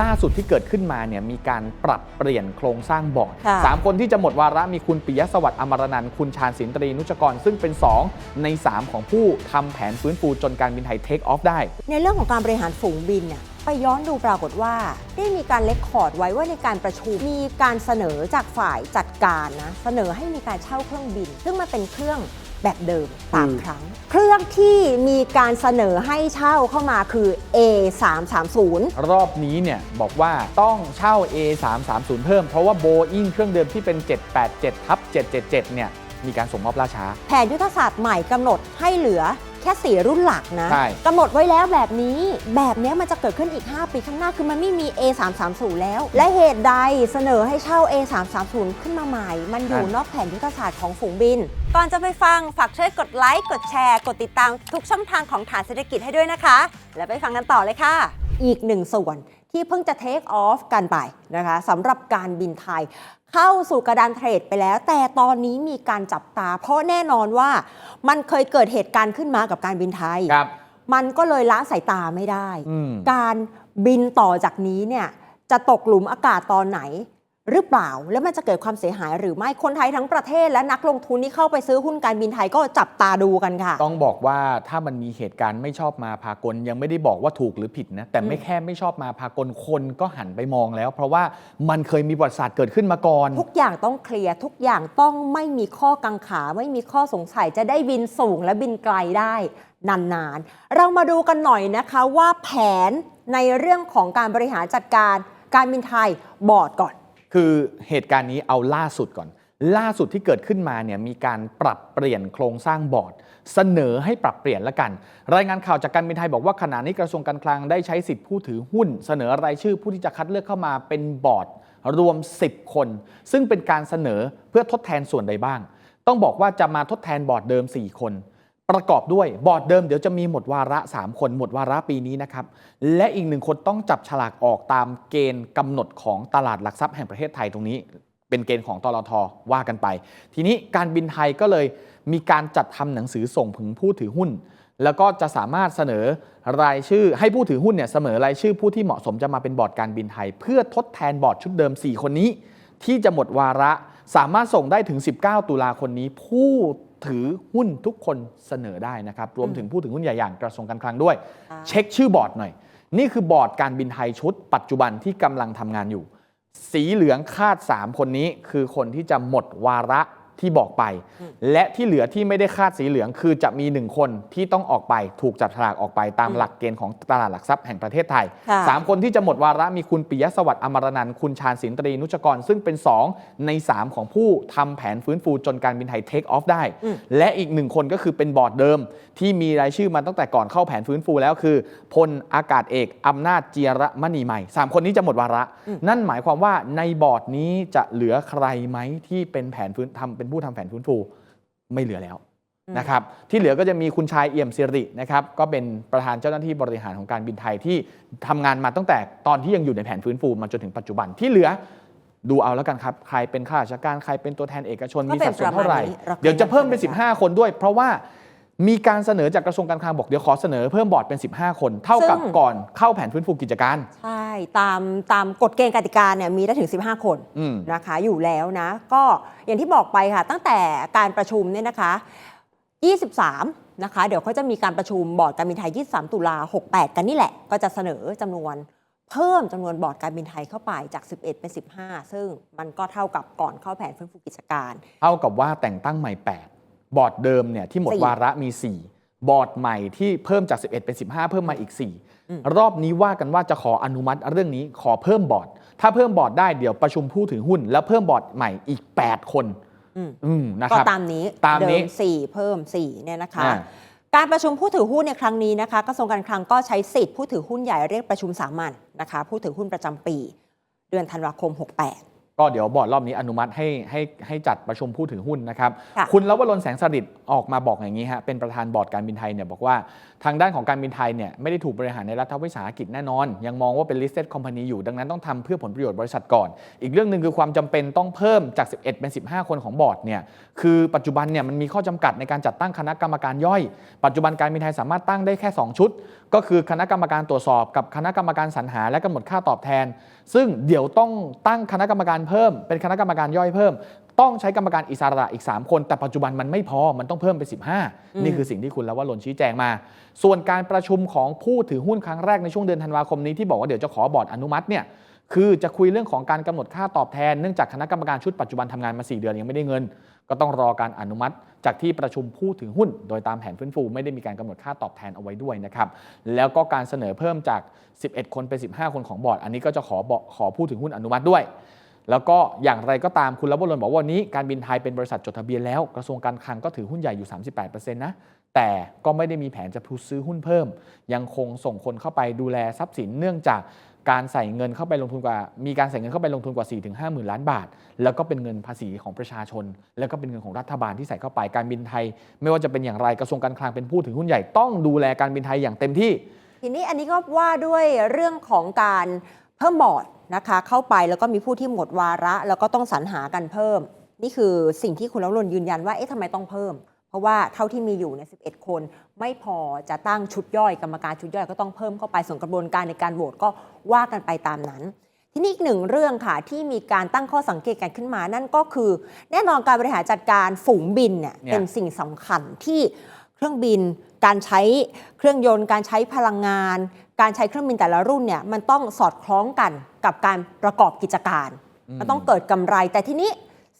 ล่าสุดที่เกิดขึ้นมาเนี่ยมีการปรับเปลี่ยนโครงสร้างบอร์ดค่ะสามคนที่จะหมดวาระมีคุณปิยะสวัสดิ์อมรนันท์คุณชาญศิลตรีนุชกร ซึ่งเป็น 2 ใน 3 ของผู้ทำแผนฟื้นฟูจนการบินไทยเทคออฟได้ ในเรื่องของการบริหารฝูงบินเนี่ยไปย้อนดูปรากฏว่า ได้มีการเลคคอร์ดไว้ว่าในการประชุมมีการเสนอจากฝ่ายจัดการนะเสนอให้มีการเช่าเครื่องบิน ซึ่งมันเป็นเครื่อง แบบเดิมสามอืมครั้ง เครื่องที่มีการเสนอให้เช่าเข้ามาคือ A 3 3 0 รอบนี้เนี่ยบอกว่าต้องเช่า A330 เพิ่มเพราะว่า Boeing เครื่องเดิมที่เป็น 787ทับ777 เนี่ยมีการส่งมอบล่าช้า แผนยุทธศาสตร์ใหม่กำหนดให้เหลือแค่ 4 รุ่นหลักนะใช่ กำหนดไว้แล้วแบบนี้ แบบเนี้ยมันจะเกิดขึ้นอีก 5 ปีข้างหน้าคือมันไม่มี A 3 3 0 แล้ว และเหตุใดเสนอให้เช่า A 3 3 0 ขึ้นมาใหม่ มันอยู่นอกแผนยุทธศาสตร์ของฝูงบิน ก่อนจะไปฟัง ฝากช่วยกดไลค์ กดแชร์ กดติดตามทุกช่องทางของฐานเศรษฐกิจให้ด้วยนะคะ แล้วไปฟังกันต่อเลยค่ะ อีกหนึ่งส่วนที่เพิ่งจะ take off กันไปนะคะสำหรับการบินไทย เข้าสู่กระดานเทรดไปแล้ว แต่ตอนนี้มีการจับตา เพราะแน่นอนว่ามันเคยเกิดเหตุการณ์ขึ้นมากับการบินไทย ครับมันก็เลยละสายตาไม่ได้ อืม การบินต่อจากนี้เนี่ยจะตกหลุมอากาศตอนไหน หรือเปล่า แล้วมันจะเกิดความเสียหายหรือไม่คนไทยทั้งประเทศและนักลงทุนที่เข้าไปซื้อหุ้นการบินไทยก็จับตาดูกันค่ะ ต้องบอกว่าถ้ามันมีเหตุการณ์ไม่ชอบมาพากลยังไม่ได้บอกว่าถูกหรือผิดนะแต่ไม่อืมแค่ไม่ชอบมาพากลคนก็หันไปมองแล้ว เพราะว่ามันเคยมีประวัติศาสตร์เกิดขึ้นมาก่อน ทุกอย่างต้องเคลียร์ทุกอย่างต้องไม่มีข้อกังขา ไม่มีข้อสงสัยจะได้บินสูงและบินไกลได้นานๆ เรามาดูกันหน่อยนะคะว่าแผนในเรื่องของการบริหารจัดการการบินไทยบอร์ดก่อน คือเหตุการณ์นี้เอาล่าสุดก่อน ล่าสุดที่เกิดขึ้นมาเนี่ยมีการปรับเปลี่ยนโครงสร้างบอร์ด เสนอให้ปรับเปลี่ยนละกัน รายงานข่าวจากการบินไทยบอกว่าขณะนี้กระทรวงการคลังได้ใช้สิทธิผู้ถือหุ้น เสนอรายชื่อผู้ที่จะคัดเลือกเข้ามาเป็นบอร์ดรวม 10 คน ซึ่งเป็นการเสนอเพื่อทดแทนส่วนใดบ้าง ต้องบอกว่าจะมาทดแทนบอร์ดเดิม 4 คน ประกอบด้วยบอร์ดเดิมเดี๋ยวจะมีหมดวาระ 3 คนหมดวาระปีนี้นะครับ และอีกหนึ่งคนต้องจับฉลากออกตามเกณฑ์กำหนดของตลาดหลักทรัพย์แห่งประเทศไทยตรงนี้ เป็นเกณฑ์ของตลทว่ากันไป ทีนี้การบินไทยก็เลยมีการจัดทำหนังสือส่งถึงผู้ถือหุ้น แล้วก็จะสามารถเสนอรายชื่อให้ผู้ถือหุ้นเนี่ยเสนอรายชื่อผู้ที่เหมาะสมจะมาเป็นบอร์ดการบินไทย เพื่อทดแทนบอร์ดชุดเดิม 4 คนนี้ ที่จะหมดวาระสามารถส่งได้ถึง 19 ตุลาคมนี้ผู้ ถือหุ้นทุกคนเสนอได้นะครับ รวมถึงผู้ถือหุ้นใหญ่อย่างกระทรวงการคลังด้วยอ่าเช็คชื่อบอร์ดหน่อย นี่คือบอร์ดการบินไทยชุด ปัจจุบันที่กำลังทำงานอยู่ สีเหลืองคาด 3 คนนี้คือคนที่จะหมดวาระ ที่บอกไป และที่เหลือที่ไม่ได้คาดสีเหลือง คือจะมีหนึ่งคนที่ต้องออกไปถูกจับฉลากออกไปตามอืมหลักเกณฑ์ของตลาดหลักทรัพย์แห่งประเทศไทย ค่ะสามคนที่จะหมดวาระมีคุณปิยะสวัสดิ์อมรนันท์คุณชาญศิลตรีนุชกร ซึ่งเป็น 2 ใน 3 ของผู้ทำแผนฟื้นฟูจนการบินไทยเทคออฟได้อืมและอีกหนึ่งคนก็คือเป็นบอร์ดเดิม ที่มีรายชื่อมาตั้งแต่ก่อนเข้าแผนฟื้นฟูแล้วคือพลอากาศเอกอำนาจเจียระมณีใหม่สามคนนี้จะหมดวาระ นั่นหมายความว่าในบอร์ดนี้จะเหลือใครไหมที่เป็นแผนฟื้นทำเป็นผู้ทำแผนฟื้นฟูไม่เหลือแล้วนะครับที่เหลือก็จะมีคุณชายเอี่ยมสิรินะครับก็เป็นประธานเจ้าหน้าที่บริหารของการบินไทยที่ทำงานมาตั้งแต่ตอนที่ยังอยู่ในแผนฟื้นฟูมาจนถึงปัจจุบันที่เหลือดูเอาแล้วกันครับ ใครเป็นข้าราชการ ใครเป็นตัวแทนเอกชนก็มีเป็นสัดส่วนเท่าไหร่ประมาณนี้เราเดี๋ยวจะเพิ่มเป็นเคยนำเสนอ15 คนด้วย เพราะว่า มีการเสนอจากกระทรวงการคลังบอกเดี๋ยวขอเสนอเพิ่มบอร์ดเป็น 15 คน เท่ากับซึ่ง ก่อนเข้าแผนฟื้นฟูกิจการ ใช่ตามตามกฎเกณฑ์กติกาเนี่ยมีได้ถึง 15 คนอืม นะคะ อยู่แล้วนะ ก็อย่างที่บอกไปค่ะ ตั้งแต่การประชุมเนี่ยนะคะ 23 นะคะ เดี๋ยวเขาจะมีการประชุมบอร์ดการบินไทย 23 ตุลา 68 กันนี่แหละ ก็จะเสนอจำนวนเพิ่มจำนวนบอร์ดการบินไทยเข้าไปจาก 11 เป็น 15 ซึ่งมันก็เท่ากับก่อนเข้าแผนฟื้นฟูกิจการ เท่ากับว่าแต่งตั้งใหม่ 8 บอร์ดเดิมเนี่ยที่หมดสี่วาระมี 4 บอร์ดใหม่ที่เพิ่มจาก 11 เป็น 15 เพิ่มมาอีก 4 รอบนี้ว่ากันว่าจะขออนุมัติเรื่องนี้ขอเพิ่มบอร์ด ถ้าเพิ่มบอร์ดได้เดี๋ยวประชุมผู้ถือหุ้น แล้วเพิ่มบอร์ดใหม่อีก 8 คนอืมอืมนะคก็รับตามนี้ตามนี้เดิสี่เพิ่มสี่เนี่ยนะคะอ่าการประชุมผู้ถือหุ้นในครั้งนี้นะคะกระทรวงการคลังก็ใช้สิทธิ์ผู้ถือหุ้นใหญ่เรียกประชุมสามัญนะคะ ผู้ถือหุ้นประจำปี เดือนธันวาคม 68 ก็เดี๋ยวบอร์ดรอบนี้อนุมัติให้ให้ให้จัดประชุมผู้ถือหุ้นนะครับค่ะคุณลวรนแสงสฤษดิ์ออกมาบอกอย่างนี้ฮะเป็นประธานบอร์ดการบินไทยเนี่ยบอกว่าทางด้านของการบินไทยเนี่ยไม่ได้ถูกบริหารในรัฐวิสาหกิจแน่นอน ยังมองว่าเป็น listed company อยู่ดังนั้นต้องทำเพื่อผลประโยชน์บริษัทก่อน อีกเรื่องหนึ่งคือความจำเป็นต้องเพิ่มจาก 11 เป็น 15 คนของบอร์ดเนี่ยคือปัจจุบันเนี่ยมันมีข้อจำกัดในการจัดตั้งคณะกรรมการย่อย ปัจจุบันการบินไทยสามารถตั้งได้แค่ 2 ชุดก็คือคณะกรรมการตรวจสอบกับคณะกรรมการสรรหาและกำหนดค่าตอบแทน ซึ่งเดี๋ยวต้องตั้งคณะกรรมการเพิ่ม เป็นคณะกรรมการย่อยเพิ่ม ต้องใช้กรรมการอิสระอีก 3 คน แต่ปัจจุบันมันไม่พอมันต้องเพิ่มเป็น15 นี่คือสิ่งที่คุณแล้วว่าลนชี้แจงมา ส่วนการประชุมของผู้ถือหุ้นครั้งแรกในช่วงเดือนธันวาคมนี้ที่บอกว่าเดี๋ยวจะขอบอร์ดอนุมัติเนี่ยคือจะคุยเรื่องของการกำหนดค่าตอบแทนเนื่องจากคณะกรรมการชุดปัจจุบันทำงานมา 4 เดือนยังไม่ได้เงิน ก็ต้องรอการอนุมัติ จากที่ประชุมผู้ถือหุ้น โดยตามแผนฟื้นฟู ไม่ได้มีการกำหนดค่าตอบแทนเอาไว้ด้วยนะครับแล้วก็การเสนอเพิ่มจาก 11 คนเป็น 15 คนของบอร์ด อันนี้ก็จะขอขอผู้ถือหุ้นอนุมัติด้วยแล้วก็อย่างไรก็ตามคุณระบรนบอกว่าวันนี้การบินไทยเป็นบริษัทจดทะเบียนแล้ว กระทรวงการคลังก็ถือหุ้นใหญ่อยู่ 38%นะ แต่ก็ไม่ได้มีแผนจะซื้อหุ้นเพิ่ม ยังคงส่งคนเข้าไปดูแลทรัพย์สินเนื่องจาก การใส่เงินเข้าไปลงทุนกว่า มีการใส่เงินเข้าไปลงทุนกว่า 4-5หมื่นล้านบาท แล้วก็เป็นเงินภาษีของประชาชน แล้วก็เป็นเงินของรัฐบาลที่ใส่เข้าไปการบินไทย ไม่ว่าจะเป็นอย่างไรกระทรวงการคลังเป็นผู้ถือหุ้นใหญ่ต้องดูแลการบินไทยอย่างเต็มที่ ทีนี้อันนี้ก็ว่าด้วยเรื่องของการเพิ่มบอร์ดนะคะเข้าไปแล้วก็มีผู้ที่หมดวาระ แล้วก็ต้องสรรหากันเพิ่ม นี่คือสิ่งที่คุณลรนยืนยันว่าเอ๊ะทำไมต้องเพิ่ม ราะว่าเท่าที่มีอยู่ในย11 คน ไม่พอจะตั้งชุดย่อยกรรมการชุดย่อยก็ต้องเพิ่มเข้าไปส่วนกระบวนการในการโหวตก็ว่ากันไปตามนั้น ทีนี้อีกหนึ่งเรื่องค่ะที่มีการตั้งข้อสังเกตกันขึ้นมา นั่นก็คือแน่นอนการบริหารจัดการฝูงบินเนี่ยเนี่ยเป็นสิ่งสำคัญที่เครื่องบิน การใช้เครื่องยนต์ การใช้พลังงาน การใช้เครื่องบินแต่ละรุ่นเนี่ยมันต้องสอดคล้องกันกับการประกอบกิจการมันต้องเกิดกำไร แต่ทีนี้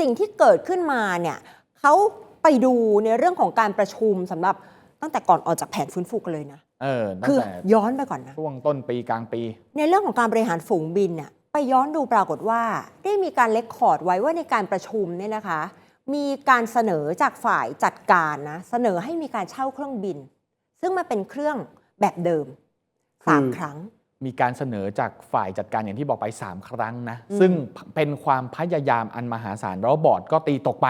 สิ่งที่เกิดขึ้นมาเนี่ยเขา ไปดูในเรื่องของการประชุมสำหรับตั้งแต่ก่อนออกจากแผนฟื้นฟูกันเลยนะเออตั้คืงอแต่ย้อนไปก่อนนะช่วงต้นปีกลางปี ในเรื่องของการบริหารฝูงบินเนี่ยไปย้อนดูปรากฏว่า ได้มีการเลคคอร์ดไว้ว่าในการประชุมเนี่ยนะคะ มีการเสนอจากฝ่ายจัดการนะเสนอให้มีการเช่าเครื่องบิน ซึ่งมันเป็นเครื่องแบบเดิมสามคือครั้ง มีการเสนอจากฝ่ายจัดการอย่างที่บอกไป 3 ครั้งนะอืมซึ่งเป็นความพยายามอันมหาศาลแล้วบอร์ดก็ตีตกไป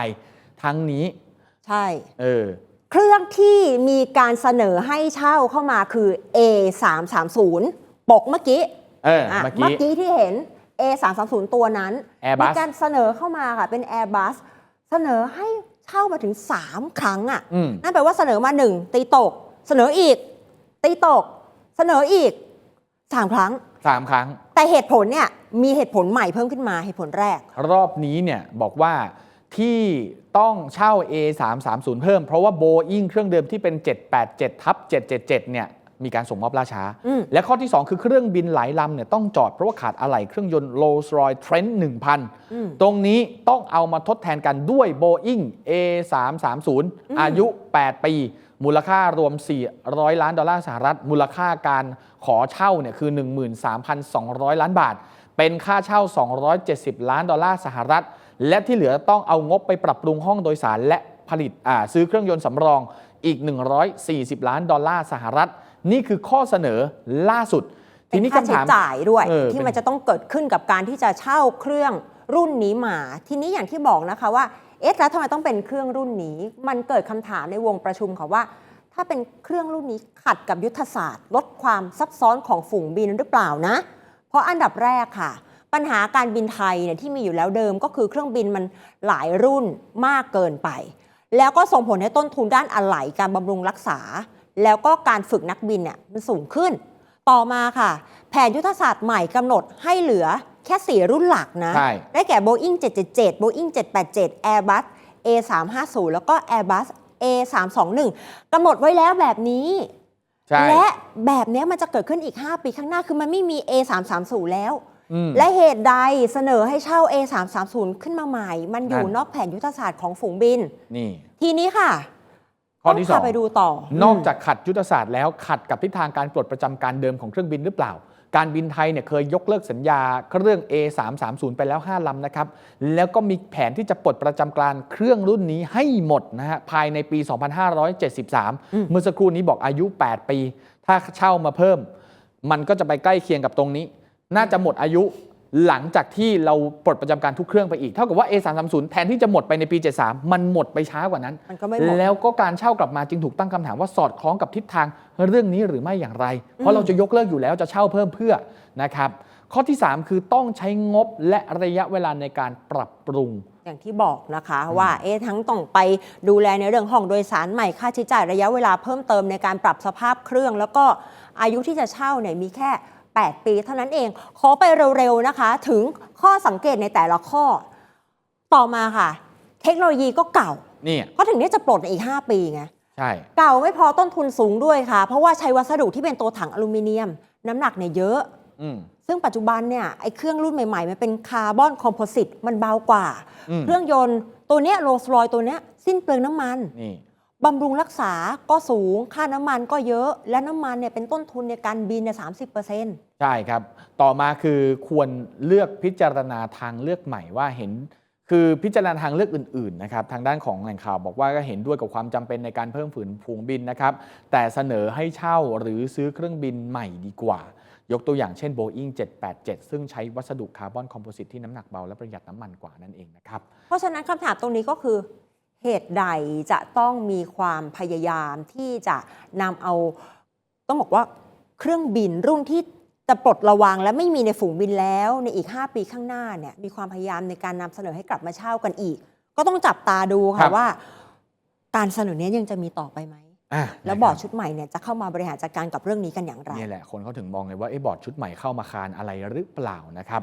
ทั้งนี้ ใช่ เออ เครื่องที่มีการเสนอให้เช่าเข้ามาคือ A 3 3 0ปกเมื่อกี้เออ อะเมื่อเมื่อกี้ กี้ที่เห็น A 3 3 0ตัวนั้น Airbus มีการเสนอเข้ามาค่ะเป็น Airbus เสนอให้เช่ามาถึง 3 ครั้งอะ อืม นั่นแปลว่าเสนอมา1ตีตก เสนออีก ตีตก เสนออีก3ครั้ง สามครั้ง แต่เหตุผลเนี่ยมีเหตุผลใหม่เพิ่มขึ้นมาเหตุผลแรก รอบนี้เนี่ยบอกว่า ที่ต้องเช่า A330 เพิ่ม เพราะว่า Boeing เครื่องเดิมที่เป็น 787ทับ777 เนี่ย มีการส่งมอบล่าช้าอืมและข้อที่ 2 คือเครื่องบินหลายลำเนี่ยต้องจอดเพราะว่าขาดอะไหล่เครื่องยนต์ Rolls-Royce Trent อืม1000 ตรงนี้ต้องเอามาทดแทนกันด้วย Boeing A330 อายุ 8 ปี มูลค่ารวม 400 ล้านดอลลาร์สหรัฐ มูลค่าการขอเช่าเนี่ยคือ 13,200 ล้านบาท เป็นค่าเช่า 270 ล้านดอลลาร์สหรัฐ และที่เหลือต้องเอางบไปปรับปรุงห้องโดยสาร และผลิตอ่าซื้อเครื่องยนต์สำรองอีก 140 ล้านดอลลาร์สหรัฐ นี่คือข้อเสนอล่าสุด ทีเป็นนี้ค่าคำใช้ถามจ่ายด้วยเออที่เป็นมันจะต้องเกิดขึ้นกับการที่จะเช่าเครื่องรุ่นนี้มา ทีนี้อย่างที่บอกนะคะว่าเอ๊ะแล้วทำไมต้องเป็นเครื่องรุ่นนี้ มันเกิดคำถามในวงประชุมค่ะว่า ถ้าเป็นเครื่องรุ่นนี้ขัดกับยุทธศาสตร์ ลดความซับซ้อนของฝูงบินหรือเปล่านะ เพราะอันดับแรกค่ะ ปัญหาการบินไทยเนี่ยที่มีอยู่แล้วเดิมก็คือเครื่องบินมันหลายรุ่นมากเกินไป แล้วก็ส่งผลให้ต้นทุนด้านอะไหล่การบำรุงรักษา แล้วก็การฝึกนักบินเนี่ยมันสูงขึ้น ต่อมาค่ะ แผนยุทธศาสตร์ใหม่กำหนดให้เหลือแค่ 4 รุ่นหลักนะใช่ได้แก่ Boeing 777 Boeing 787 Airbus A350 แล้วก็ Airbus A321 กำหนดไว้แล้วแบบนี้ใช่และแบบเนี้ยมันจะเกิดขึ้นอีก 5 ปีข้างหน้าคือมันไม่มี A330 แล้วอืม และเหตุใดเสนอให้เช่า A330 ขึ้นมาใหม่ มันอยู่นั่นนอกแผนยุทธศาสตร์ของฝูงบิน นี่ ทีนี้ค่ะข้อที่ต้งสพาองไปดูต่อ นอกมจากขัดยุทธศาสตร์แล้วขัดกับทิศทางการปลดประจำการเดิมของเครื่องบินหรือเปล่า การบินไทยเนี่ยเคยยกเลิกสัญญาเครื่อง A330 ไปแล้ว 5 ลำนะครับ แล้วก็มีแผนที่จะปลดประจำการเครื่องรุ่นนี้ให้หมดนะฮะภายในปี 2573 เมื่อสักครู่นี้บอกอายุ 8 ปี ถ้าเช่ามาเพิ่ม มันก็จะไปใกล้เคียงกับตรงนี้ น่าจะหมดอายุหลังจากที่เราปลดประจำการทุกเครื่องไปอีก เท่ากับว่า A330 แทนที่จะหมดไปในปี 73 มันหมดไปช้ากว่านั้น มันก็ไม่หมด แล้วก็การเช่ากลับมาจึงถูกตั้งคำถามว่าสอดคล้องกับทิศทางเรื่องนี้หรือไม่อย่างไร เพราะเราจะยกเลิกอยู่แล้วจะเช่าเพิ่มเพื่อนะครับ ข้อที่ 3 คือต้องใช้งบและระยะเวลาในการปรับปรุง อย่างที่บอกนะคะว่าเอ๊ะทั้งต้องไปดูแลในเรื่องห้องโดยสารใหม่ค่าใช้จ่ายระยะเวลาเพิ่มเติมในการปรับสภาพเครื่อง แล้วก็อายุที่จะเช่าเนี่ยมีแค่ 8 ปี เท่านั้นเอง ขอไปเร็วๆนะคะ ถึงข้อสังเกตในแต่ละข้อ ต่อมาค่ะ เทคโนโลยีก็เก่านี่เขาถึงได้จะปลดในอีก 5 ปีไงใช่เก่าไม่พอต้นทุนสูงด้วยค่ะ เพราะว่าใช้วัสดุที่เป็นตัวถังอลูมิเนียม น้ำหนักเนี่ยเยอะอืมซึ่งปัจจุบันเนี่ยไอ้เครื่องรุ่นใหม่ๆ มันเป็นคาร์บอนคอมโพสิตมันเบากว่าอืมเครื่องยนต์ตัวเนี้ยโรลส์รอยตัวเนี้ยสิ้นเปลืองน้ำมันนี่ บำรุงรักษาก็สูงค่าน้ำมันก็เยอะ และน้ำมันเนี่ยเป็นต้นทุนในการบินเนี่ยสามสิบเปอร์เซ็นต์ใช่ครับ ต่อมาคือควรเลือกพิจารณาทางเลือกใหม่ว่าเห็น คือพิจารณาทางเลือกอื่นๆนะครับทางด้านของแหล่งข่าวบอกว่าก็เห็นด้วยกับความจำเป็นในการเพิ่มฝืนผูงบินนะครับ แต่เสนอให้เช่าหรือซื้อเครื่องบินใหม่ดีกว่า ยกตัวอย่างเช่น Boeing 787 ซึ่งใช้วัสดุคาร์บอนคอมโพสิตที่น้ำหนักเบาและประหยัดน้ำมันกว่านั่นเองนะครับ เพราะฉะนั้นคำถามตรงนี้ก็คือ เหตุใดจะต้องมีความพยายามที่จะนำเอา ต้องบอกว่าเครื่องบินรุ่นที่จะปลดระวางและไม่มีในฝูงบินแล้วในอีก 5 ปีข้างหน้าเนี่ยมีความพยายามในการนำเสนอให้กลับมาเช่ากันอีก ก็ต้องจับตาดูครัค่ะบ ว่า การเสนอเนี้ยังจะมีต่อไปไหม อะแล้วบอร์ดชุดใหม่เนี่ยจะเข้ามาบริหารจัดการกับเรื่องนี้กันอย่างไร นี่แหละคนเขาถึงมองเลยว่าไอ้บอร์ดชุดใหม่เข้ามาคานอะไรหรือเปล่านะครับ